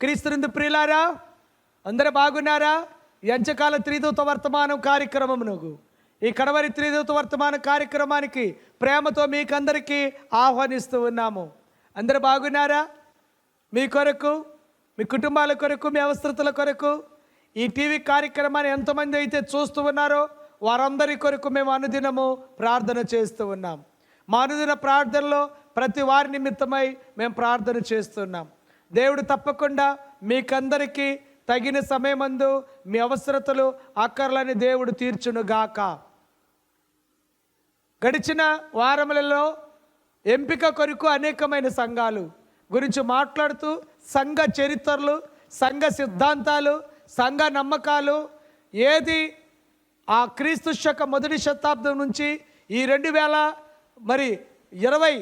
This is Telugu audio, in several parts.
క్రీస్తునందు ప్రియులారా అందరూ బాగున్నారా? ఎంచకాల త్రిదూత వర్తమానం కార్యక్రమమునకు ఈ కడవరి త్రిదూత వర్తమాన కార్యక్రమానికి ప్రేమతో మీకందరికీ ఆహ్వానిస్తూ ఉన్నాము. అందరూ బాగున్నారా? మీ కొరకు మీ కుటుంబాల కొరకు మీ అవసరతల కొరకు ఈ టీవీ కార్యక్రమాన్ని ఎంతమంది అయితే చూస్తూ ఉన్నారో వారందరి కొరకు మేము అనుదినము ప్రార్థన చేస్తూ ఉన్నాం. మా అనుదిన ప్రార్థనలో ప్రతి వారి నిమిత్తమై మేము ప్రార్థన చేస్తున్నాం దేవుడు తప్పకుండా మీకందరికీ తగిన సమయమందు మీ అవసరతలు అక్కర్లని దేవుడు తీర్చునుగాక. గడిచిన వారములలో ఎంపిక కొరకు అనేకమైన సంఘాలు గురించి మాట్లాడుతూ సంఘ చరిత్రలు సంఘ సిద్ధాంతాలు సంఘ నమ్మకాలు ఏది ఆ క్రీస్తు శక మొదటి శతాబ్దం నుంచి ఈ రెండు వేల మరి ఇరవై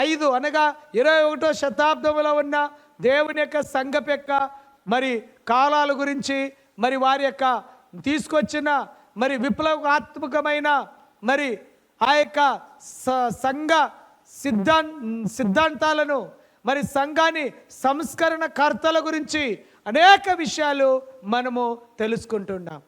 ఐదు అనగా ఇరవై ఒకటో శతాబ్దంలో ఉన్న దేవుని యొక్క సంఘం యొక్క మరి కాలాల గురించి మరి వారి యొక్క తీసుకొచ్చిన మరి విప్లవాత్మకమైన మరి ఆ యొక్క స- సంఘ సిద్ధాం సిద్ధాంతాలను మరి సంఘాన్ని సంస్కరణ కర్తల గురించి అనేక విషయాలు మనము తెలుసుకుంటున్నాం.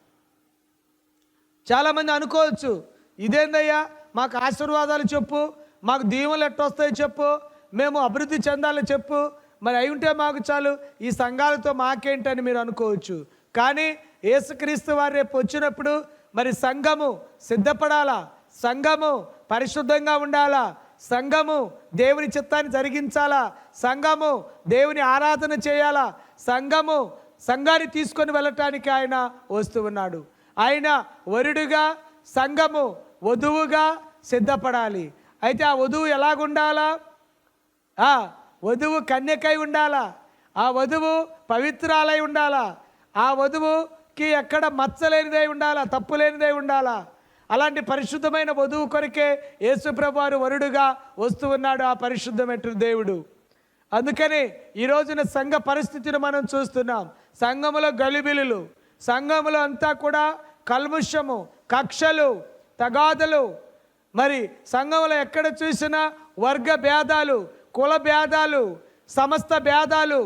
చాలామంది అనుకోవచ్చు ఇదేందయ్యా మాకు ఆశీర్వాదాలు చెప్పు మాకు దీవెనలు ఎట్టొస్తాయో చెప్పు మేము అభివృద్ధి చెందాలో చెప్పు మరి అయి ఉంటే మాకు చాలు. ఈ సంఘాలతో మాకేంటని మీరు అనుకోవచ్చు. కానీ యేసుక్రీస్తు వారు రేపు వచ్చినప్పుడు మరి సంఘము సిద్ధపడాలా? సంఘము పరిశుద్ధంగా ఉండాలా? సంఘము దేవుని చిత్తాన్ని జరిగించాలా? సంఘము దేవుని ఆరాధన చేయాలా? సంఘము సంఘాన్ని తీసుకొని వెళ్ళటానికి ఆయన వస్తూ ఉన్నాడు. ఆయన వరుడుగా సంఘము వధువుగా సిద్ధపడాలి. అయితే ఆ వధువు ఎలాగుండాలా? వధువు కన్యకై ఉండాలా? ఆ వధువు పవిత్రాలై ఉండాలా? ఆ వధువుకి ఎక్కడ మచ్చలేనిదై ఉండాలా? తప్పు లేనిదై ఉండాలా? అలాంటి పరిశుద్ధమైన వధువు కొరకే యేసుప్రభు వారు వరుడుగా వస్తూ ఉన్నాడు ఆ పరిశుద్ధమైన దేవుడు. అందుకని ఈ రోజున సంఘ పరిస్థితిని మనం చూస్తున్నాం. సంఘములో గలిబిలులు సంఘములో అంతా కూడా కల్ముషము కక్షలు తగాదలు. మరి సంఘంలో ఎక్కడ చూసినా వర్గ భేదాలు కుల భేదాలు సమస్త భేదాలు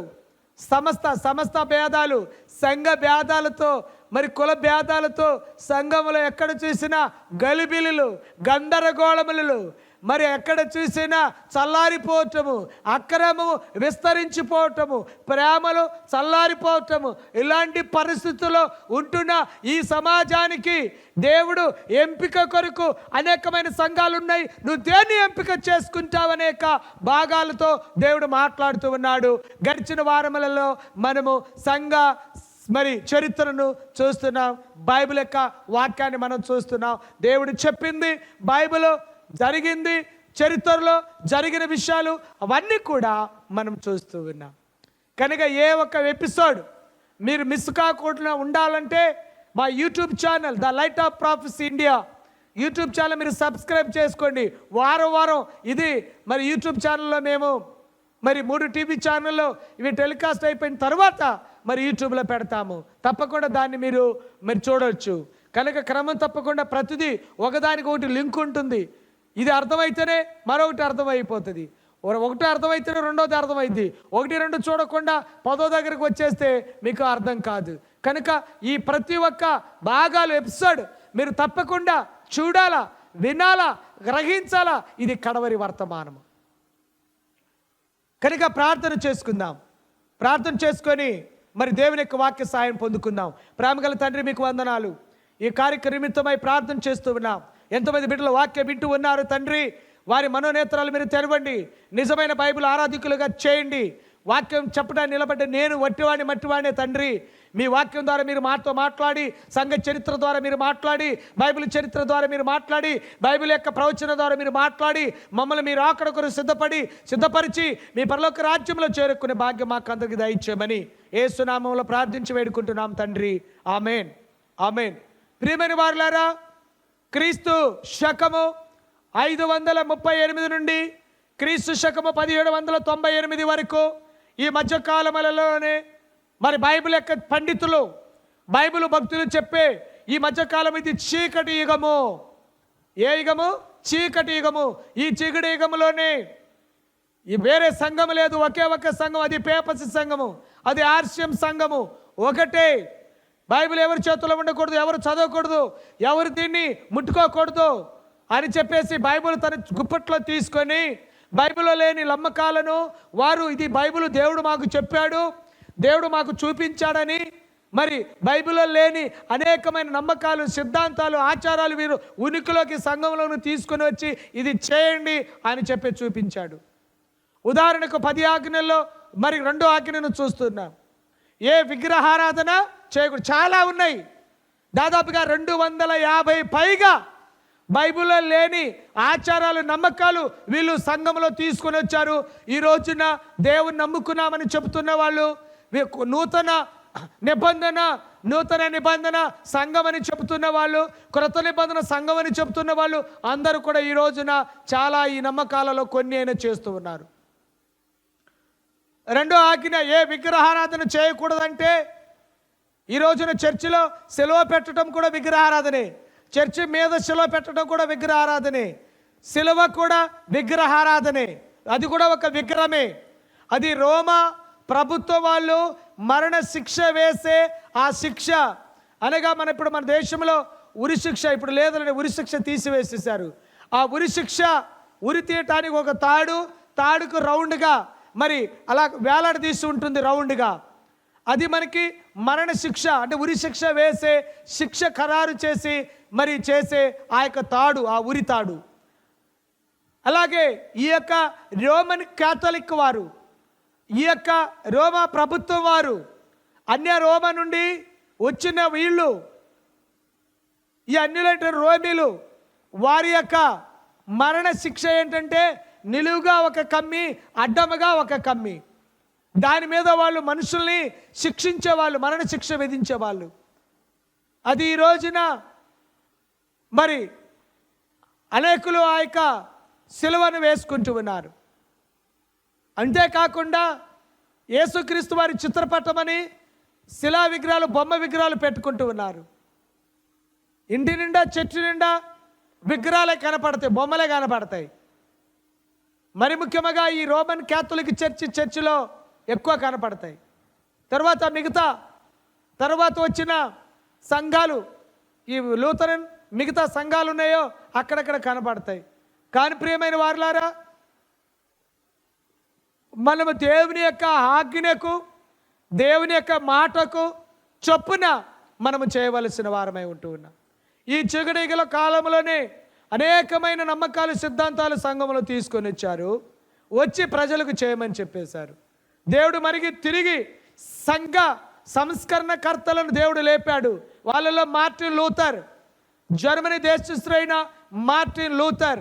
సమస్త సమస్త భేదాలు సంఘ భేదాలతో మరి కుల భేదాలతో సంఘములు ఎక్కడ చూసినా గలిబిలులు గందరగోళములు మరి ఎక్కడ చూసినా చల్లారిపోవటము అక్రమము విస్తరించిపోవటము ప్రేమలు చల్లారిపోవటము ఇలాంటి పరిస్థితుల్లో ఉంటున్న ఈ సమాజానికి దేవుడు ఎంపిక కొరకు అనేకమైన సంఘాలు ఉన్నాయి. నువ్వు దేన్ని ఎంపిక చేసుకుంటావు అనేక భాగాలతో దేవుడు మాట్లాడుతూ ఉన్నాడు. గడిచిన వారములలో మనము సంఘ మరి చరిత్రను చూస్తున్నాం. బైబిల్ యొక్క వాక్యాన్ని మనం చూస్తున్నాం. దేవుడు చెప్పింది బైబిల్ జరిగింది చరిత్రలో జరిగిన విషయాలు అవన్నీ కూడా మనం చూస్తూ ఉన్నాం. కనుక ఏ ఒక్క ఎపిసోడ్ మీరు మిస్ కాకుండా ఉండాలంటే మా YouTube channel the light of prophets India YouTube channel మీరు సబ్స్క్రైబ్ చేసుకోండి. వారం వారం ఇది మరి యూట్యూబ్ ఛానల్లో మేము మరి మూడు టీవీ ఛానల్లో ఇవి టెలికాస్ట్ అయిపోయిన తర్వాత మరి యూట్యూబ్లో పెడతాము. తప్పకుండా దాన్ని మీరు మీరు చూడవచ్చు కనుక క్రమం తప్పకుండా ప్రతిదీ ఒకదానికి ఒకటి లింక్ ఉంటుంది. ఇది అర్థమైతేనే మరొకటి అర్థమైపోతుంది. ఒకటి అర్థమైతేనే రెండోది అర్థమైంది ఒకటి రెండు చూడకుండా పదో దగ్గరకు వచ్చేస్తే మీకు అర్థం కాదు. కనుక ఈ ప్రతి ఒక్క భాగాలు ఎపిసోడ్ మీరు తప్పకుండా చూడాలా వినాలా గ్రహించాలా? ఇది కడవరి వర్తమానము కనుక ప్రార్థన చేసుకుందాం. ప్రార్థన చేసుకొని మరి దేవుని యొక్క వాక్య సాయం పొందుకుందాం. ప్రేమగల తండ్రి మీకు వందనాలు. ఈ కార్యక్రమ నిమిత్తమై ప్రార్థన చేస్తూ ఉన్నాం. ఎంతమంది బిడ్డలు వాక్యం వింటూ ఉన్నారు. తండ్రి వారి మనోనేత్రాలు మీరు తెరవండి. నిజమైన బైబిల్ ఆరాధికులుగా చేయండి. వాక్యం చెప్పడానికి నిలబడ్డ నేను వట్టివాడిని మట్టివాడిని తండ్రి. మీ వాక్యం ద్వారా మీరు మాతో మాట్లాడి సంఘ చరిత్ర ద్వారా మీరు మాట్లాడి బైబిల్ చరిత్ర ద్వారా మీరు మాట్లాడి బైబిల్ యొక్క ప్రవచన ద్వారా మీరు మాట్లాడి మమ్మల్ని మీరు ఆకడ సిద్ధపడి సిద్ధపరిచి మీ పరలోక రాజ్యంలో చేరుకునే భాగ్యం మాకు అందరికి దయచేయమని ఏసునామంలో ప్రార్థించి వేడుకుంటున్నాం తండ్రి. ఆమెన్. ఆమెన్. ప్రియమైన వారులారా క్రీస్తు శకము ఐదు వందల ముప్పై ఎనిమిది నుండి క్రీస్తు శకము పదిహేడు వందల తొంభై ఎనిమిది వరకు ఈ మధ్యకాలములలోనే మరి బైబిల్ యొక్క పండితులు బైబిల్ భక్తులు చెప్పే ఈ మధ్యకాలం ఇది చీకటి యుగము. ఏ యుగము? చీకటి యుగము. ఈ చీకటి యుగములోనే ఈ వేరే సంఘం లేదు. ఒకే ఒక సంఘం. అది పేపసి సంఘము. అది ఆర్స్యం సంఘము. ఒకటే బైబిల్ ఎవరి చేతిలో ఉండకూడదు ఎవరు చదవకూడదు ఎవరు దీన్ని ముట్టుకోకూడదు అని చెప్పేసి బైబిల్ తన గుప్పట్లో తీసుకొని బైబిల్లో లేని నమ్మకాలను వారు ఇది బైబిల్ దేవుడు మాకు చెప్పాడు దేవుడు మాకు చూపించాడని మరి బైబిల్లో లేని అనేకమైన నమ్మకాలు సిద్ధాంతాలు ఆచారాలు వీరు ఉనికిలోకి సంఘంలోను తీసుకొని వచ్చి ఇది చేయండి అని చెప్పి చూపించాడు. ఉదాహరణకు పది ఆజ్ఞల్లో మరి రెండో ఆజ్ఞను చూస్తున్నాం. ఏ విగ్రహారాధన చేయకూడదు. చాలా ఉన్నాయి. దాదాపుగా రెండు వందల యాభై పైగా బైబిల్లో లేని ఆచారాలు నమ్మకాలు వీళ్ళు సంఘంలో తీసుకొని వచ్చారు. ఈ రోజున దేవుని నమ్ముకున్నామని చెబుతున్న వాళ్ళు నూతన నిబంధన నూతన నిబంధన సంఘం అని చెబుతున్న వాళ్ళు క్రొత్త నిబంధన సంఘం అని చెబుతున్న వాళ్ళు అందరూ కూడా ఈ రోజున చాలా ఈ నమ్మకాలలో కొన్ని అయినా చేస్తూ ఉన్నారు. రెండో ఆజ్ఞ ఏ విగ్రహారాధన చేయకూడదంటే ఈ రోజున చర్చిలో సెలవు పెట్టడం కూడా విగ్రహారాధనే చర్చి మీద సెలవు పెట్టడం కూడా విగ్రహారాధనే సిలువ కూడా విగ్రహారాధనే అది కూడా ఒక విగ్రహమే. అది రోమా ప్రభుత్వ వాళ్ళు మరణ శిక్ష వేసే ఆ శిక్ష. అనగా మన ఇప్పుడు మన దేశంలో ఉరి శిక్ష ఇప్పుడు లేదని ఉరి శిక్ష తీసివేసేసారు ఆ ఉరి శిక్ష ఉరి తీయటానికి ఒక తాడు తాడుకు రౌండ్గా. మరి అలా వేలాడదీసి ఉంటుంది రౌండ్గా. అది మనకి మరణ శిక్ష అంటే ఉరి శిక్ష వేసే శిక్ష ఖరారు చేసి మరి చేసే ఆ యొక్క తాడు ఆ ఉరి తాడు. అలాగే ఈ యొక్క రోమన్ క్యాథలిక్ వారు ఈ యొక్క రోమా ప్రభుత్వం వారు అన్య రోమ నుండి వచ్చిన వీళ్ళు ఈ అన్యులంటే రోమిలు వారి యొక్క మరణ శిక్ష ఏంటంటే నిలువుగా ఒక కమ్మి అడ్డముగా ఒక కమ్మి. దాని మీద వాళ్ళు మనుషుల్ని శిక్షించేవాళ్ళు మరణ శిక్ష విధించేవాళ్ళు. అది ఈ రోజున మరి అనేకులు ఆ యొక్క సిలువను వేసుకుంటూ ఉన్నారు. అంతేకాకుండా యేసుక్రీస్తు వారి చిత్రపటమని శిలా విగ్రహాలు బొమ్మ విగ్రహాలు పెట్టుకుంటూ ఉన్నారు. ఇంటి నిండా చెట్టు నిండా విగ్రహాలే కనపడతాయి బొమ్మలే కనపడతాయి. మరి ముఖ్యంగా ఈ రోమన్ క్యాథలిక్ చర్చి చర్చిలో ఎక్కువ కనపడతాయి. తర్వాత మిగతా తర్వాత వచ్చిన సంఘాలు ఈ లూథరన్ మిగతా సంఘాలు ఉన్నాయో అక్కడక్కడ కనపడతాయి. కానీ ప్రియమైన వారులారా మనము దేవుని యొక్క ఆజ్ఞకు దేవుని యొక్క మాటకు చొప్పున మనము చేయవలసిన వారమై ఉంటూ ఉన్నాం. ఈ చిగడిగల కాలంలోనే అనేకమైన నమ్మకాలు సిద్ధాంతాలు సంఘంలో తీసుకొని వచ్చారు వచ్చి ప్రజలకు చేయమని చెప్పేశారు. దేవుడు మరిగి తిరిగి సంఘ సంస్కరణకర్తలను దేవుడు లేపాడు. వాళ్ళలో మార్టిన్ లూథర్ జర్మనీ దేశస్థుడైన మార్టిన్ లూథర్.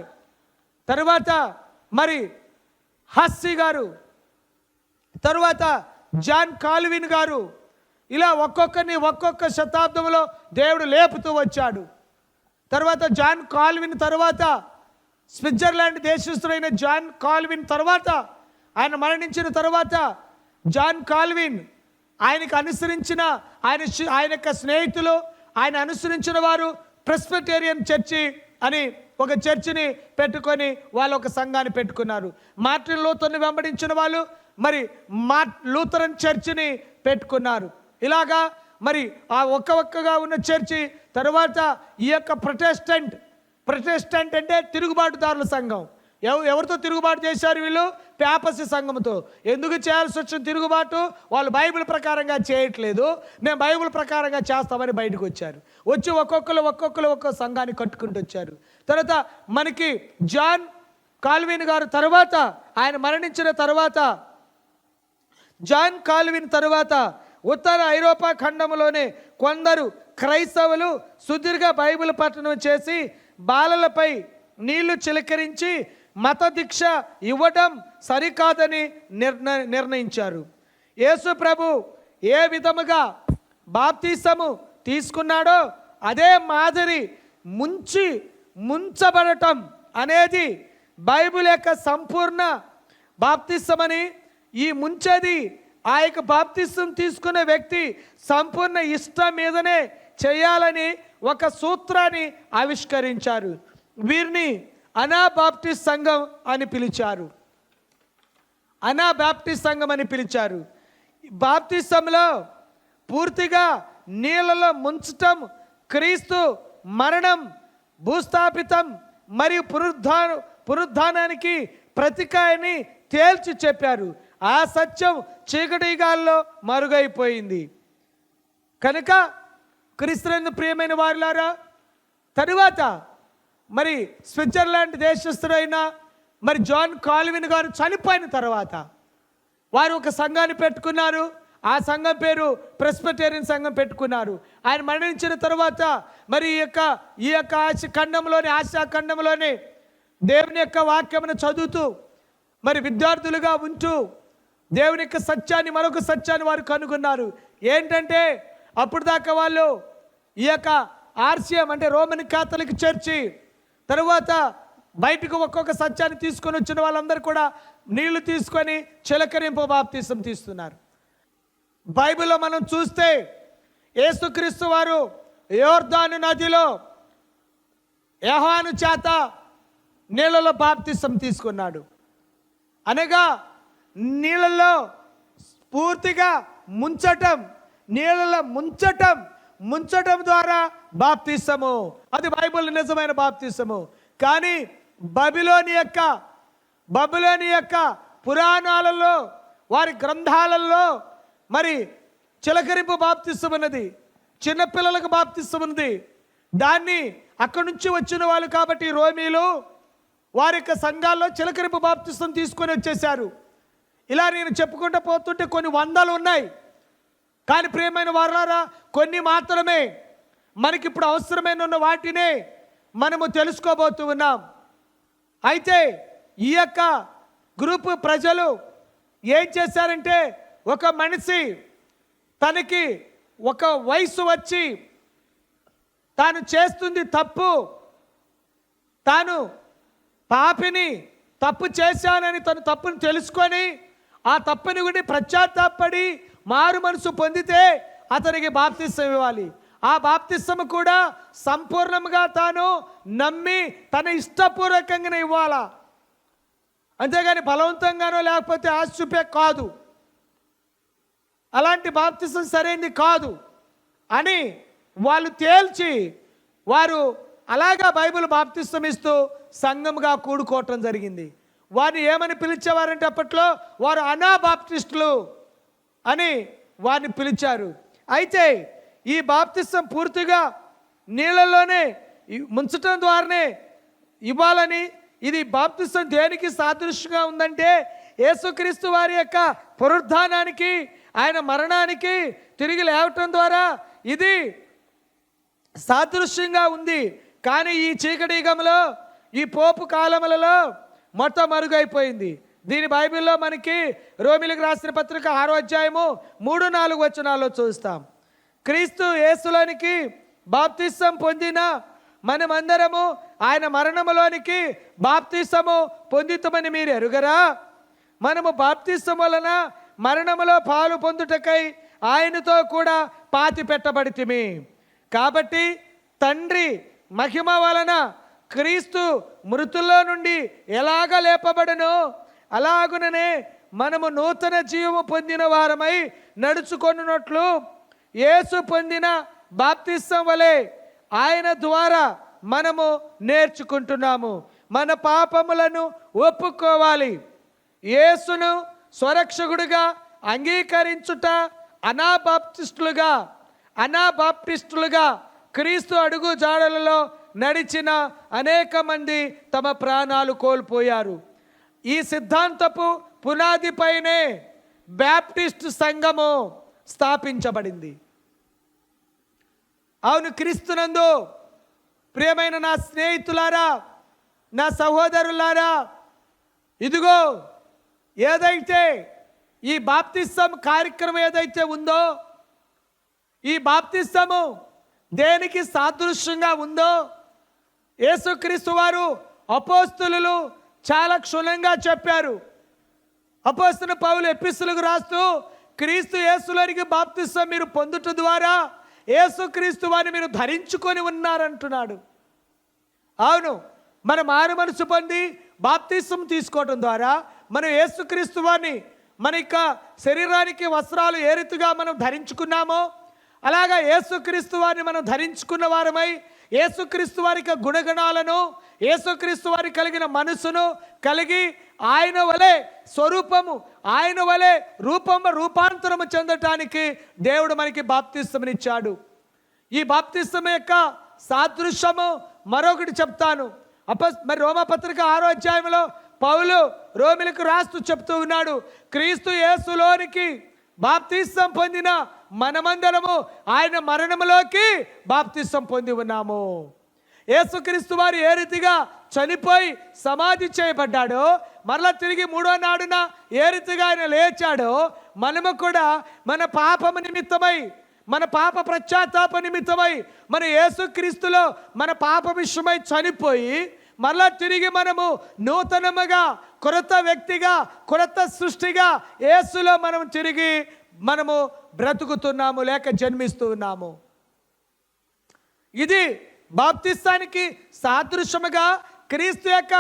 తరువాత మరి హస్సీ గారు తరువాత జాన్ కాల్విన్ గారు. ఇలా ఒక్కొక్కరిని ఒక్కొక్క శతాబ్దంలో దేవుడు లేపుతూ వచ్చాడు. తర్వాత జాన్ కాల్విన్ తర్వాత స్విట్జర్లాండ్ దేశస్థుడైన జాన్ కాల్విన్ తర్వాత ఆయన మరణించిన తర్వాత జాన్ కాల్విన్ ఆయనకు అనుసరించిన ఆయన ఆయన యొక్క స్నేహితులు ఆయన అనుసరించిన వారు ప్రెస్బిటేరియన్ చర్చి అని ఒక చర్చిని పెట్టుకొని వాళ్ళు ఒక సంఘాన్ని పెట్టుకున్నారు. మార్టిన్ లూథర్ని వెంబడించిన వాళ్ళు మరి మా లూథరన్ చర్చిని పెట్టుకున్నారు. ఇలాగా మరి ఆ ఒక్క ఒక్కగా ఉన్న చర్చి తర్వాత ఈ యొక్క ప్రొటెస్టెంట్ ప్రొటెస్టెంట్ అంటే తిరుగుబాటుదారుల సంఘం. ఎవ ఎవరితో తిరుగుబాటు చేశారు వీళ్ళు? పేపసి సంఘంతో ఎందుకు చేయాల్సి వచ్చిన తిరుగుబాటు? వాళ్ళు బైబిల్ ప్రకారంగా చేయట్లేదు. మేము బైబిల్ ప్రకారంగా చేస్తామని బయటకు వచ్చారు. వచ్చి ఒక్కొక్కరు ఒక్కొక్కరు ఒక్కొక్క సంఘాన్ని కట్టుకుంటూ వచ్చారు. తర్వాత మనకి జాన్ కాల్విన్ గారు తర్వాత ఆయన మరణించిన తర్వాత జాన్ కాల్విన్ తరువాత ఉత్తర ఐరోపా ఖండంలోనే కొందరు క్రైస్తవులు సుదీర్ఘ బైబిల్ పఠనం చేసి బాలలపై నీళ్ళు చిలకరించి మత దీక్ష ఇవ్వడం సరికాదని నిర్ణ నిర్ణయించారు. యేసు ప్రభు ఏ విధముగా బాప్తీసము తీసుకున్నాడో అదే మాదిరి ముంచి ముంచబడటం అనేది బైబిల్ యొక్క సంపూర్ణ బాప్తిస్తమని ఈ ముంచేది ఆ యొక్క బాప్తిస్తం తీసుకునే వ్యక్తి సంపూర్ణ ఇష్టం మీదనే చేయాలని ఒక సూత్రాన్ని ఆవిష్కరించారు. వీరిని అనాబాప్టిస్ట్ సంఘం అని పిలిచారు. అనాబాప్టిస్ట్ సంఘం అని పిలిచారు. బాప్తిస్తంలో పూర్తిగా నీళ్ళలో ముంచటం క్రీస్తు మరణం భూస్థాపితం మరియు పునరుద్ధా పునరుద్ధానానికి ప్రతికాయని తేల్చి చెప్పారు. ఆ సత్యం చీకటిగాల్లో మరుగైపోయింది. కనుక క్రీస్తునందు ప్రియమైన వారులారా తరువాత మరి స్విట్జర్లాండ్ దేశస్థుడైన మరి జాన్ కాల్విన్ గారు చనిపోయిన తర్వాత వారు ఒక సంఘాన్ని పెట్టుకున్నారు. ఆ సంఘం పేరు ప్రెస్బిటేరియన్ సంఘం పెట్టుకున్నారు. ఆయన మరణించిన తర్వాత మరి ఈ యొక్క ఈ యొక్క ఆశ ఖండంలోని ఆశా ఖండంలోని దేవుని యొక్క వాక్యమును చదువుతూ మరి విద్యార్థులుగా ఉంటూ దేవుని యొక్క సత్యాన్ని మరొక సత్యాన్ని వారు కనుగొన్నారు. ఏంటంటే అప్పుడు దాకా వాళ్ళు ఈ యొక్క ఆర్సిఎం అంటే రోమన్ క్యాథలిక్ చర్చి తరువాత బయటకు ఒక్కొక్క సత్యాన్ని తీసుకొని వచ్చిన వాళ్ళందరూ కూడా నీళ్ళు తీసుకొని చిలకరింపు బాప్తీసం తీస్తున్నారు. బైబిల్లో మనం చూస్తే యేసుక్రీస్తు వారు యోర్దాను నదిలో యహాను చేత నీళ్ళలో బాప్తిసం తీసుకున్నాడు. అనగా నీళ్ళలో పూర్తిగా ముంచటం నీళ్ళలో ముంచటం ముంచటం ద్వారా బాప్తిసము అది బైబిల్ నిజమైన బాప్తిసము కానీ బబిలోని యొక్క బబిలోని యొక్క పురాణాలలో వారి గ్రంథాలలో మరి చిలకరింపు బాప్తిసం ఉన్నది చిన్నపిల్లలకు బాప్తిసం ఉంది దాన్ని అక్కడి నుంచి వచ్చిన వాళ్ళు కాబట్టి రోమీలు వారి యొక్క సంఘాల్లో చిలకరింపు బాప్తిసం తీసుకొని వచ్చేసారు ఇలా నేను చెప్పుకుంటూ పోతుంటే కొన్ని వందలు ఉన్నాయి. కానీ ప్రియమైన వారారా కొన్ని మాత్రమే మనకి ఇప్పుడు అవసరమైన ఉన్న వాటినే మనము తెలుసుకోబోతూ ఉన్నాం. అయితే ఈ యొక్క గ్రూపు ప్రజలు ఏం చేశారంటే ఒక మనిషి తనకి ఒక వయసు వచ్చి తాను చేస్తుంది తప్పు తాను పాపిని తప్పు చేశానని తను తప్పును తెలుసుకొని ఆ తప్పుని గుడి ప్రత్యాత్తాపడి మారు మనసు పొందితే అతనికి బాప్తిస్తం ఇవ్వాలి. ఆ బాప్తిస్తం కూడా సంపూర్ణంగా తాను నమ్మి తన ఇష్టపూర్వకంగానే ఇవ్వాలా. అంతేగాని బలవంతంగానో లేకపోతే ఆశ చూపే కాదు. అలాంటి బాప్తిసం సరైనది కాదు అని వాళ్ళు తేల్చి వారు అలాగా బైబిల్ బాప్తిస్తం ఇస్తూ సంఘముగా కూడుకోవటం జరిగింది. వారిని ఏమని పిలిచేవారంటే అప్పట్లో వారు అనా బాప్టిస్టులు అని వారిని పిలిచారు. అయితే ఈ బాప్తిస్తం పూర్తిగా నీళ్ళలోనే ముంచటం ద్వారానే ఇవ్వాలని ఇది బాప్తిస్తం దేనికి సాదృశ్యంగా ఉందంటే యేసుక్రీస్తు వారి యొక్క పునరుద్ధానానికి ఆయన మరణానికి తిరిగి లేవటం ద్వారా ఇది సాదృశ్యంగా ఉంది. కానీ ఈ చీకటి యుగంలో ఈ పోపు కాలములలో మొట్ట మరుగైపోయింది దీని బైబిల్లో మనకి రోమిలకు రాసిన పత్రిక ఆరో అధ్యాయము మూడు నాలుగు వచనాల్లో చూస్తాం. క్రీస్తు యేసులోనికి బాప్తిస్సం పొందిన మనమందరము ఆయన మరణములోనికి బాప్తిసము పొందితమని మీరు ఎరుగరా? మనము బాప్తిసం వలన మరణములో పాలు పొందుటకై ఆయనతో కూడా పాతి పెట్టబడితిమి. కాబట్టి తండ్రి మహిమ వలన క్రీస్తు మృతుల్లో నుండి ఎలాగ లేపబడనో అలాగుననే మనము నూతన జీవము పొందిన వారమై నడుచుకొనున్నట్లు యేసు పొందిన బాప్తిస్తం వలె ఆయన ద్వారా మనము నేర్చుకుంటున్నాము. మన పాపములను ఒప్పుకోవాలి. యేసును స్వరక్షకుడిగా అంగీకరించుట అనాబాప్టిస్టులుగా అనాబాప్టిస్టులుగా క్రీస్తు అడుగు జాడలలో నడిచిన అనేక మంది తమ ప్రాణాలు కోల్పోయారు. ఈ సిద్ధాంతపు పునాదిపైనే బ్యాప్టిస్ట్ సంఘము స్థాపించబడింది. అవును క్రీస్తునందు ప్రియమైన నా స్నేహితులారా నా సహోదరులారా ఇదిగో ఏదైతే ఈ బాప్తిస్తం కార్యక్రమం ఏదైతే ఉందో ఈ బాప్తిస్తము దేనికి సాదృశ్యంగా ఉందో యేసుక్రీస్తు వారు అపోస్తులు చాలా క్షుణ్ణంగా చెప్పారు. అపోస్తున్న పౌలు ఎపిస్తులకు రాస్తూ క్రీస్తు యేసులోనికి బాప్తిస్తం మీరు పొందుట ద్వారా యేసుక్రీస్తు వారిని మీరు ధరించుకొని ఉన్నారంటున్నాడు. అవును మన మారు మనసు పొంది బాప్తిసం తీసుకోవడం ద్వారా మనం యేసుక్రీస్తు వారిని మన యొక్క శరీరానికి వస్త్రాలు ఏ రీతిగా మనం ధరించుకున్నామో అలాగా యేసుక్రీస్తు వారిని మనం ధరించుకున్న వారమై యేసుక్రీస్తు వారి గుణగణాలను యేసుక్రీస్తు వారి కలిగిన మనసును కలిగి ఆయన వలె స్వరూపము ఆయన వలె రూపము రూపాంతరము చెందటానికి దేవుడు మనకి బాప్తిస్తమనిచ్చాడు. ఈ బాప్తిస్తం యొక్క సాదృశ్యము మరొకటి చెప్తాను. అప మరి రోమపత్రిక ఆరో అధ్యాయంలో పౌలు రోమిలకు రాస్తూ చెప్తూ ఉన్నాడు. క్రీస్తు యేసులోనికి బాప్తిస్తం పొందిన మనమందరము ఆయన మరణములోకి బాప్తిష్టం పొంది ఉన్నాము. యేసుక్రీస్తు వారు ఏ రీతిగా చనిపోయి సమాధి చేయబడ్డాడో మరలా తిరిగి మూడో నాడున ఏ రీతిగా ఆయన లేచాడో మనము కూడా మన పాపము నిమిత్తమై మన పాప ప్రత్యాతాప నిమిత్తమై మన యేసుక్రీస్తులో మన పాప విషయమై చనిపోయి మరలా తిరిగి మనము నూతనముగా కొరత వ్యక్తిగా కొరత సృష్టిగా యేసులో మనం తిరిగి మనము బ్రతుకుతున్నాము లేక జన్మిస్తూ ఉన్నాము ఇది బాప్తిస్తానికి సాదృశ్యముగా క్రీస్తు యొక్క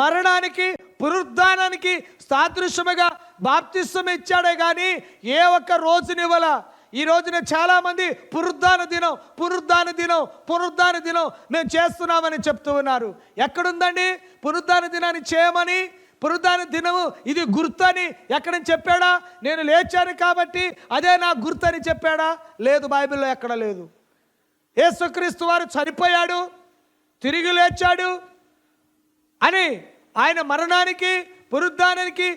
మరణానికి పునరుద్ధానానికి సాదృశ్యముగా బాప్తిస్వం ఇచ్చాడే కానీ ఏ ఒక్క రోజునివ్వల ఈ రోజున చాలామంది పునరుద్ధాన దినం పునరుద్ధాన దినం పునరుద్ధాన దినం మేము చేస్తున్నామని చెప్తూ ఉన్నారు. ఎక్కడుందండి? పునరుద్ధాన దినాన్ని చేయమని పునరుద్ధాన దినము ఇది గుర్తని ఎక్కడని చెప్పాడా? నేను లేచాను కాబట్టి అదే నా గుర్తని చెప్పాడా? లేదు బైబిల్లో ఎక్కడ లేదు. యేసుక్రీస్తు వారు చనిపోయాడు తిరిగి లేచాడు అని ఆయన మరణానికి పునరుద్ధానానికి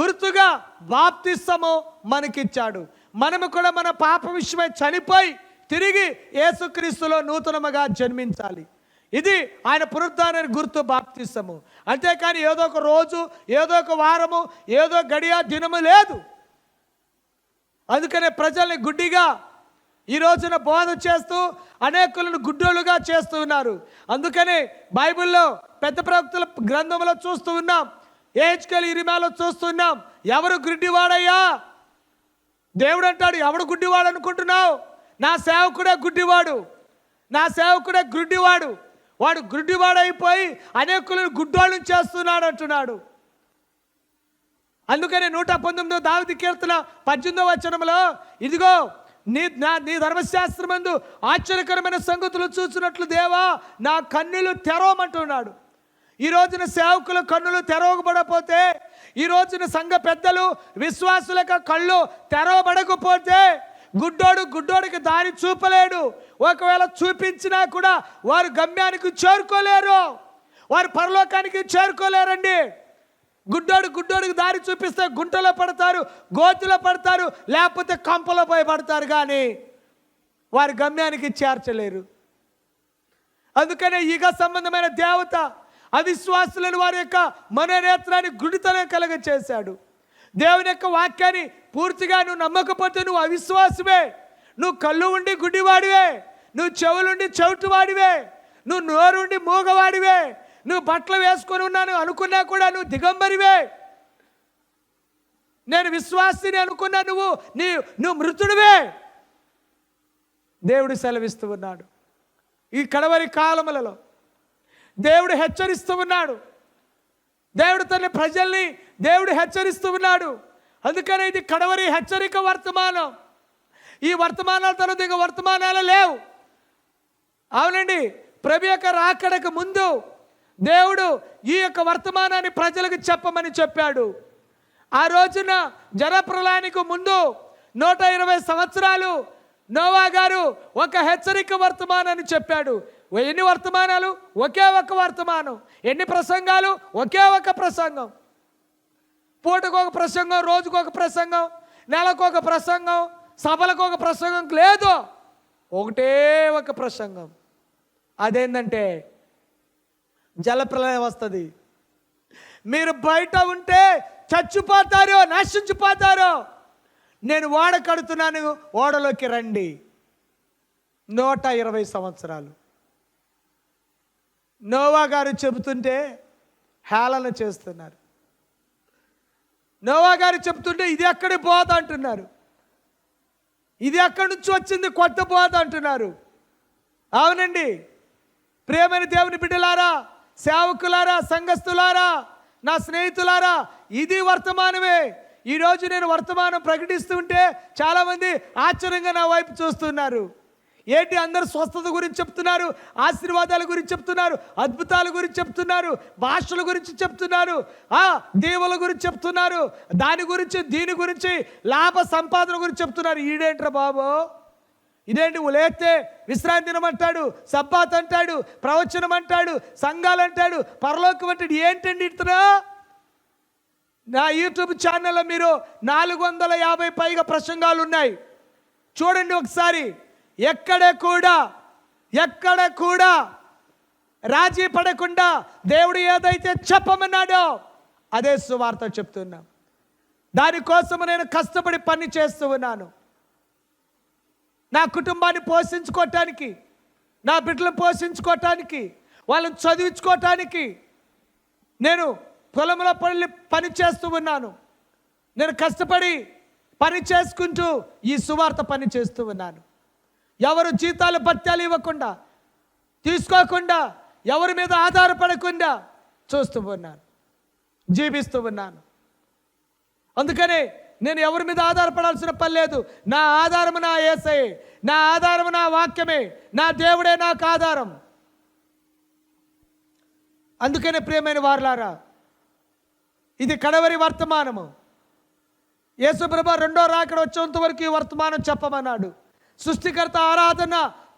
గుర్తుగా బాప్తిస్తము మనకిచ్చాడు. మనము కూడా మన పాప విషయమై చనిపోయి తిరిగి యేసుక్రీస్తులో నూతనముగా జన్మించాలి. ఇది ఆయన పునరుద్ధానాన్ని గుర్తు బాప్తిస్తాము అంతేకాని ఏదో ఒక రోజు ఏదో ఒక వారము ఏదో గడియ దినము లేదు. అందుకనే ప్రజల్ని గుడ్డిగా ఈ రోజున బోధ చేస్తూ అనేకులను గుడ్డోళ్ళుగా చేస్తూ ఉన్నారు. అందుకనే బైబిల్లో పెద్ద ప్రవక్తల గ్రంథంలో చూస్తూ ఉన్నాం. ఏహెచ్కల్ ఇరిమాలో చూస్తున్నాం ఎవరు గుడ్డివాడయ్యా? దేవుడు అంటాడు ఎవడు గుడ్డివాడు అనుకుంటున్నావు నా సేవకుడే గుడ్డివాడు. నా సేవకుడే గుడ్డివాడు. వాడు గుడ్డివాడైపోయి అనేకులను గుడ్డోళ్ళని చేస్తున్నాడు అంటున్నాడు. అందుకనే నూట పంతొమ్మిదో దావిది కీర్తన పద్దెనిమిదో వచనంలో ఇదిగో నీ నా నీ ధర్మశాస్త్రమందు ఆశ్చర్యకరమైన సంగతులు చూసినట్లు దేవా నా కన్నులు తెరవమంటున్నాడు. ఈ రోజున సేవకుల కన్నులు తెరవబడపోతే ఈ రోజున సంఘ పెద్దలు విశ్వాసులక కళ్ళు తెరవబడకపోతే గుడ్డోడు గుడ్డోడికి దారి చూపలేడు. ఒకవేళ చూపించినా కూడా వారు గమ్యానికి చేరుకోలేరు. వారు పరలోకానికి చేరుకోలేరండి. గుడ్డోడు గుడ్డోడికి దారి చూపిస్తే గుంటలో పడతారు గోతిలో పడతారు లేకపోతే కంపలో పోయి పడతారు కానీ వారి గమ్యానికి చేర్చలేరు. అందుకనే ఈగ సంబంధమైన దేవత అవిశ్వాసులను వారి యొక్క మనోనేత్రాన్ని గుడితనం కలగ చేశాడు దేవుని యొక్క వాక్యాన్ని పూర్తిగా నువ్వు నమ్మకపోతే నువ్వు అవిశ్వాసమే. నువ్వు కళ్ళు ఉండి గుడ్డివాడివే. నువ్వు చెవులుండి చెవిటివాడివే. నువ్వు నోరుండి మూగవాడివే. నువ్వు బట్టలు వేసుకొని ఉన్నాను అనుకున్నా కూడా నువ్వు దిగంబరివే. నేను విశ్వాసిని అనుకున్నా నువ్వు నీ నువ్వు మృతుడివే. దేవుడు సెలవిస్తూ ఉన్నాడు. ఈ కడవరి కాలములలో దేవుడు హెచ్చరిస్తూ ఉన్నాడు. దేవుడు తన ప్రజల్ని దేవుడు హెచ్చరిస్తూ ఉన్నాడు. అందుకనే ఇది కడవరి హెచ్చరిక వర్తమానం. ఈ వర్తమానాల తర్వాత ఇంకా వర్తమానాలు లేవు. అవునండి ప్రభు యొక్క రాకడకు ముందు దేవుడు ఈ యొక్క వర్తమానాన్ని ప్రజలకు చెప్పమని చెప్పాడు. ఆ రోజున జలప్రలయానికి ముందు నూట ఇరవై సంవత్సరాలు నోవా గారు ఒక హెచ్చరిక వర్తమానాన్ని చెప్పాడు. ఎన్ని వర్తమానాలు? ఒకే ఒక వర్తమానం. ఎన్ని ప్రసంగాలు? ఒకే ఒక ప్రసంగం. పూటకు ఒక ప్రసంగం రోజుకు ఒక ప్రసంగం నెలకు ఒక ప్రసంగం సభలకు ఒక ప్రసంగం లేదు. ఒకటే ఒక ప్రసంగం. అదేంటంటే జలప్రలయం వస్తుంది. మీరు బయట ఉంటే చచ్చిపోతారు నశించిపోతారు నేను ఓడ కడుతున్నాను ఓడలోకి రండి. నూట ఇరవై సంవత్సరాలు. నోవా గారు చెబుతుంటే హేళన చేస్తున్నారు. నోవా గారు చెప్తుంటే ఇది ఎక్కడి బోధ అంటున్నారు? ఇది ఎక్కడి నుంచి వచ్చింది కొత్త బోధ అంటున్నారు? అవునండి. ప్రేమైన దేవుని బిడ్డలారా సేవకులారా సంఘస్థులారా నా స్నేహితులారా ఇది వర్తమానమే. ఈరోజు నేను వర్తమానం ప్రకటిస్తుంటే చాలామంది ఆశ్చర్యంగా నా వైపు చూస్తున్నారు. ఏంటి అందరు స్వస్థత గురించి చెప్తున్నారు? ఆశీర్వాదాల గురించి చెప్తున్నారు? అద్భుతాల గురించి చెప్తున్నారు? భాషల గురించి చెప్తున్నారు? ఆ దేవుల గురించి చెప్తున్నారు? దాని గురించి దీని గురించి లాభ సంపాదన గురించి చెప్తున్నారు. ఈడేంట్రా బాబు? ఇదేంటి లేస్తే విశ్రాంతి దినమంటాడు సబ్బాత్ అంటాడు ప్రవచనం అంటాడు సంఘాలు అంటాడు పరలోకం అంటాడు. ఏంటండి ఇతను? నా యూట్యూబ్ ఛానల్లో మీరు నాలుగు వందల యాభై పైగా ప్రసంగాలు ఉన్నాయి. చూడండి ఒకసారి. ఎక్కడ కూడా ఎక్కడ కూడా రాజీ పడకుండా దేవుడు ఏదైతే చెప్పమన్నాడో అదే సువార్త చెప్తున్నా. దానికోసం నేను కష్టపడి పని చేస్తూ ఉన్నాను. నా కుటుంబాన్ని పోషించుకోవటానికి నా బిడ్డలను పోషించుకోవటానికి వాళ్ళని చదివించుకోవటానికి నేను పొలంలో పని పని చేస్తూ ఉన్నాను. నేను కష్టపడి పని చేసుకుంటూ ఈ సువార్త పని చేస్తూ ఉన్నాను. ఎవరు జీతాలు భత్యాలు ఇవ్వకుండా తీసుకోకుండా ఎవరి మీద ఆధారపడకుండా చూస్తూ ఉన్నాను జీవిస్తూ ఉన్నాను. అందుకనే నేను ఎవరి మీద ఆధారపడాల్సిన పని లేదు. నా ఆధారము నా ఏసే నా ఆధారము నా వాక్యమే నా దేవుడే నాకు ఆధారం. అందుకనే ప్రియమైన వారులారా ఇది కడవరి వర్తమానము. యేసుప్రభ రెండో రాకడ వచ్చేంత వరకు ఈ వర్తమానం చెప్పమన్నాడు. సృష్టికర్త ఆరాధన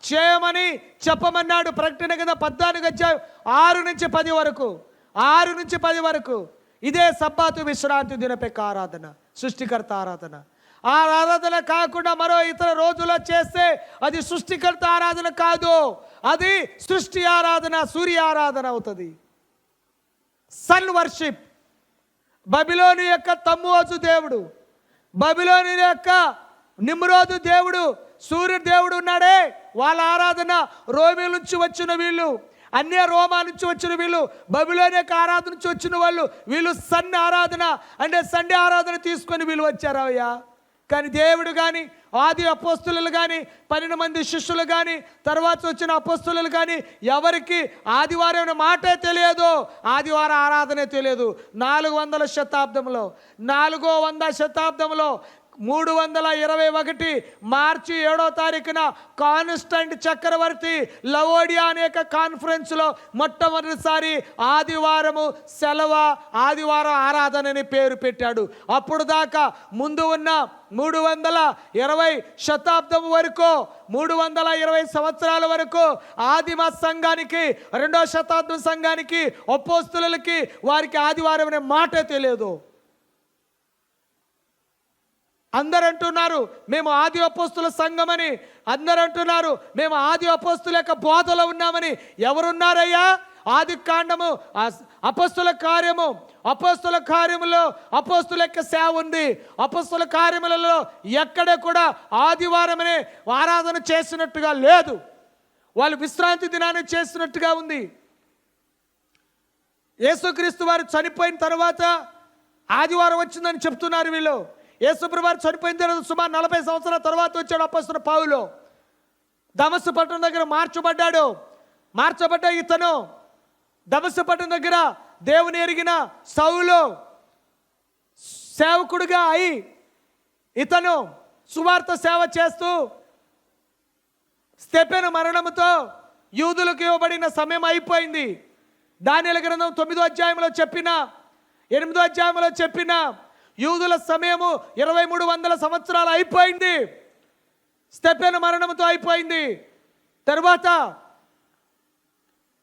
చేయమని చెప్పమన్నాడు. ప్రకటన కింద పద్నాలుగు అధ్యాయం ఆరు నుంచి పది వరకు ఆరు నుంచి పది వరకు ఇదే సబ్బాతు విశ్రాంతి దినపెక్క ఆరాధన సృష్టికర్త ఆరాధన. ఆ ఆరాధన కాకుండా మరో ఇతర రోజుల్లో చేస్తే అది సృష్టికర్త ఆరాధన కాదు. అది సృష్టి ఆరాధన సూర్య ఆరాధన అవుతుంది. Sun worship. బబిలోని యొక్క తమ్మువజు దేవుడు బబిలోని యొక్క నిమ్రోదు దేవుడు సూర్య దేవుడు ఉన్నాడే. వాళ్ళ ఆరాధన రోమి నుంచి వచ్చిన వీళ్ళు అన్య రోమా నుంచి వచ్చిన వీళ్ళు బబిలోని ఆరాధన నుంచి వచ్చిన వాళ్ళు వీళ్ళు సన్ ఆరాధన అంటే సండే ఆరాధన తీసుకొని వీళ్ళు వచ్చారు అయ్యా. కానీ దేవుడు కానీ ఆది అపోస్తులు కానీ పన్నెండు మంది శిష్యులు కానీ తర్వాత వచ్చిన అపోస్తులు కానీ ఎవరికి ఆదివారం అనే మాటే తెలియదు ఆదివారం ఆరాధనే తెలియదు. నాలుగు వందల శతాబ్దంలో నాలుగో వంద శతాబ్దంలో మూడు వందల ఇరవై ఒకటి మార్చి ఏడో తారీఖున కాన్స్టెంట్ చక్రవర్తి లవోడియా అనేక కాన్ఫరెన్స్లో మొట్టమొదటిసారి ఆదివారము సెలవ ఆదివారం ఆరాధనని పేరు పెట్టాడు. అప్పుడు దాకా ముందు ఉన్న మూడు వందల ఇరవై శతాబ్దం వరకు మూడు వందల ఇరవై సంవత్సరాల వరకు ఆదిమ సంఘానికి రెండో శతాబ్దం సంఘానికి ఒప్పోస్తులకి వారికి ఆదివారం అనే మాటే తెలియదు. అందరు అంటున్నారు మేము ఆది అపోస్తుల సంఘమని. అందరు అంటున్నారు మేము ఆది అపోస్తుల యొక్క బోధలో ఉన్నామని. ఎవరున్నారయ్యా? ఆది కాండము అపస్తుల కార్యము. అపస్తుల కార్యములో అపస్తుల యొక్క సేవ ఉంది. అపస్తుల కార్యములలో ఎక్కడ కూడా ఆదివారమనే ఆరాధన చేసినట్టుగా లేదు. వాళ్ళు విశ్రాంతి దినాన్ని చేసినట్టుగా ఉంది. యేసుక్రీస్తు వారు చనిపోయిన తర్వాత ఆదివారం వచ్చిందని చెప్తున్నారు వీళ్ళు. యేసుప్రభు చనిపోయిన తర్వాత సుమారు నలభై సంవత్సరాల తర్వాత వచ్చాడు అప్పస్తున్న పావులో. దమస్సు పట్టణం దగ్గర మార్చబడ్డాడు. మార్చబడ్డ ఇతను దమస్సు పట్టణం దగ్గర దేవుని ఎరిగిన సౌలు సేవకుడుగా అయి ఇతను సువార్త సేవ చేస్తూ స్టెపెను మరణంతో యూదులకు ఇవ్వబడిన సమయం అయిపోయింది. దానిల గ్రంథం తొమ్మిదో అధ్యాయంలో చెప్పిన ఎనిమిదో అధ్యాయంలో చెప్పిన యూదుల సమయము ఇరవై మూడు వందల సంవత్సరాలు అయిపోయింది. స్టెపెన్ మరణముతో అయిపోయింది. తర్వాత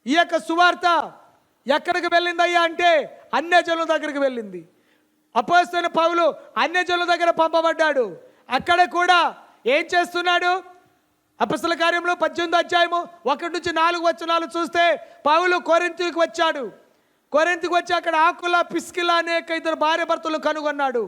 ఈ యొక్క సువార్త ఎక్కడికి వెళ్ళిందయ్యా అంటే అన్యజనుల దగ్గరికి వెళ్ళింది. అపోస్తైన పౌలు అన్యజనుల దగ్గర పంపబడ్డాడు. అక్కడ కూడా ఏం చేస్తున్నాడు? అపసల కార్యంలో పద్దెనిమిది అధ్యాయము ఒకటి నుంచి నాలుగు వచనాలు చూస్తే పౌలు కొరింతికి వచ్చాడు. కొరింతికి వచ్చి అక్కడ ఆకుల పిస్కిల అనేక ఇద్దరు భార్య భర్తలు కనుగొన్నాడు.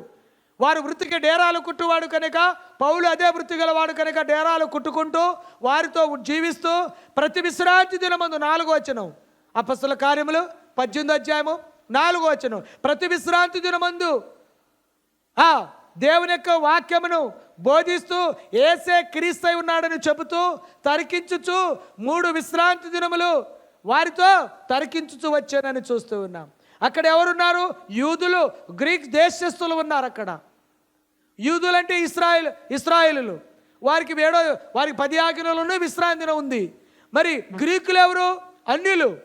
వారు వృత్తికి డేరాలు కుట్టువాడు కనుక పౌలు అదే వృత్తి గలవాడు కనుక డేరాలు కుట్టుకుంటూ వారితో జీవిస్తూ ప్రతి విశ్రాంతి దినమందు నాలుగో వచనం. అపస్తుల కార్యములు పద్దెనిమిది అధ్యాయము నాలుగో వచనం. ప్రతి విశ్రాంతి దినమందు ఆ దేవుని యొక్క వాక్యమును బోధిస్తూ ఏసే క్రీస్తై ఉన్నాడని చెబుతూ తరికించుచు మూడు విశ్రాంతి దినములు వారితో తరికించుచు వచ్చానని చూస్తూ ఉన్నాం. అక్కడ ఎవరున్నారు? యూదులు గ్రీక్ దేశస్తులు ఉన్నారు అక్కడ. యూదులు అంటే ఇస్రాయిల్ ఇస్రాయిలు వారికి వేడో వారికి పది ఆజ్ఞలు విశ్రాంతి దినం ఉంది. మరి గ్రీకులు ఎవరు? అన్యులు.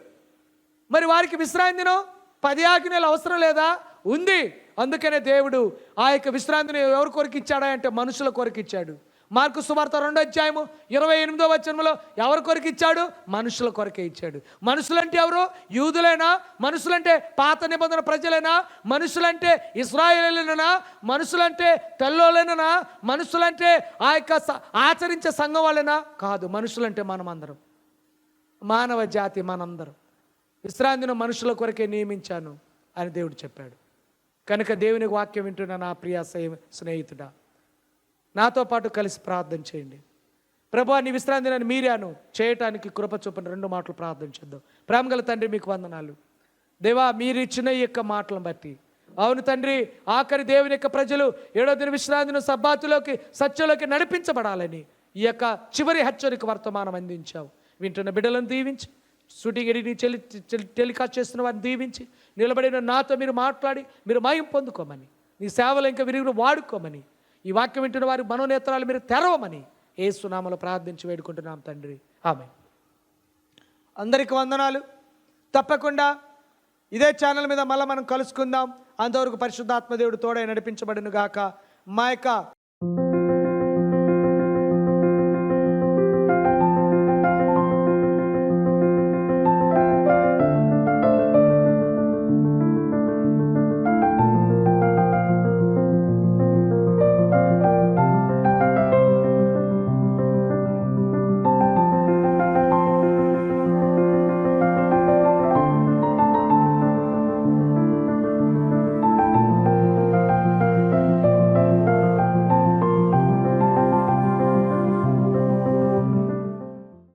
మరి వారికి విశ్రాంతి దినం పది ఆజ్ఞలు అవసరం లేదా? ఉంది. అందుకనే దేవుడు ఆ యొక్క విశ్రాంతిని ఎవరి కొరకు ఇచ్చాడా అంటే మనుషుల కొరకు ఇచ్చాడు మార్కు సువార్త రెండో అధ్యాయము ఇరవై ఎనిమిదో వచనంలో ఎవరి కొరకు ఇచ్చాడు? మనుషుల కొరకే ఇచ్చాడు. మనుషులంటే ఎవరు? యూదులైనా? మనుషులంటే పాత నిబంధన ప్రజలైనా? మనుషులంటే ఇస్రాయేలీనా మనుషులంటే తెల్లోలైనా? మనుషులంటే ఆ యొక్క ఆచరించే సంఘం వాళ్ళైనా? కాదు మనుషులంటే మనమందరం. మానవ జాతి మనందరం. విశ్రాంతిని మనుషుల కొరకే నియమించాను అని దేవుడు చెప్పాడు. కనుక దేవుని వాక్యం వింటున్న నా ప్రియ స్నేహితుడా నాతో పాటు కలిసి ప్రార్థన చేయండి. ప్రభా నీ విశ్రాంతి నేను మీరాను చేయటానికి కృప చొప్పున రెండు మాటలు ప్రార్థన చేద్దాం. ప్రేమగల తండ్రి మీకు వందనాలు. దేవా మీరు ఇచ్చిన ఈ యొక్క మాటలను బట్టి. అవును తండ్రి ఆఖరి దేవుని యొక్క ప్రజలు ఏడో దిన విశ్రాంతిని సబ్బాతులోకి సత్యంలోకి నడిపించబడాలని ఈ యొక్క చివరి హెచ్చరిక వర్తమానం అందించావు. వింటున్న బిడ్డలను దీవించి షూటింగ్ ఎడిని చెల్లి టెలికాస్ట్ చేస్తున్న వారిని దీవించి నిలబడిన నాతో మీరు మాట్లాడి మీరు మాయం పొందుకోమని నీ సేవలు ఇంకా విరిగిన వాడుకోమని ఈ వాక్యం వింటున్న వారి మనోనేత్రాలు మీరు తెరవమని ఏ సునామలో ప్రార్థించి వేడుకుంటున్నాం తండ్రి. ఆమె అందరికి వందనాలు. తప్పకుండా ఇదే ఛానల్ మీద మళ్ళీ మనం కలుసుకుందాం. అంతవరకు పరిశుద్ధాత్మదేవుడు తోడై నడిపించబడిన గాక మా యొక్క